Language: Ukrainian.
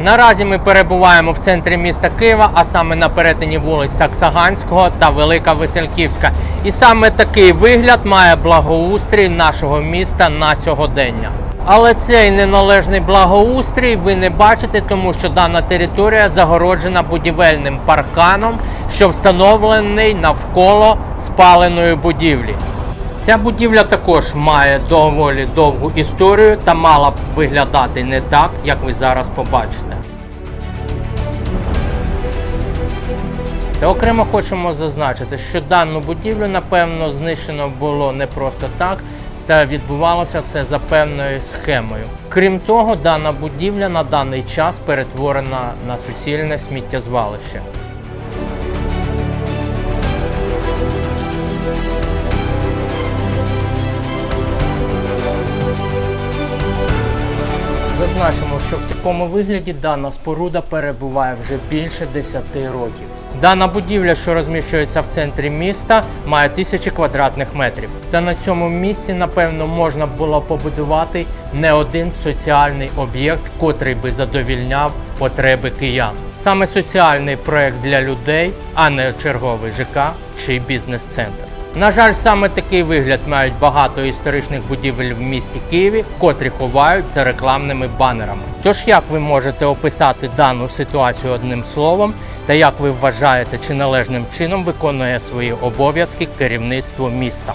Наразі ми перебуваємо в центрі міста Києва, а саме на перетині вулиць Саксаганського та Велика Весельківська. І саме такий вигляд має благоустрій нашого міста на сьогодення. Але цей неналежний благоустрій ви не бачите, тому що дана територія загороджена будівельним парканом, що встановлений навколо спаленої будівлі. Ця будівля також має доволі довгу історію та мала б виглядати не так, як ви зараз побачите. Та окремо хочемо зазначити, що дану будівлю, напевно, знищено було не просто так, та відбувалося це за певною схемою. Крім того, дана будівля на даний час перетворена на суцільне сміттєзвалище. Зазначимо, що в такому вигляді дана споруда перебуває вже більше 10 років. Дана будівля, що розміщується в центрі міста, має тисячі квадратних метрів. Та на цьому місці, напевно, можна було побудувати не один соціальний об'єкт, котрий би задовільняв потреби киян. Саме соціальний проект для людей, а не черговий ЖК чи бізнес-центр. На жаль, саме такий вигляд мають багато історичних будівель в місті Києві, котрі ховають за рекламними банерами. Тож як ви можете описати дану ситуацію одним словом, та як ви вважаєте, чи належним чином виконує свої обов'язки керівництво міста?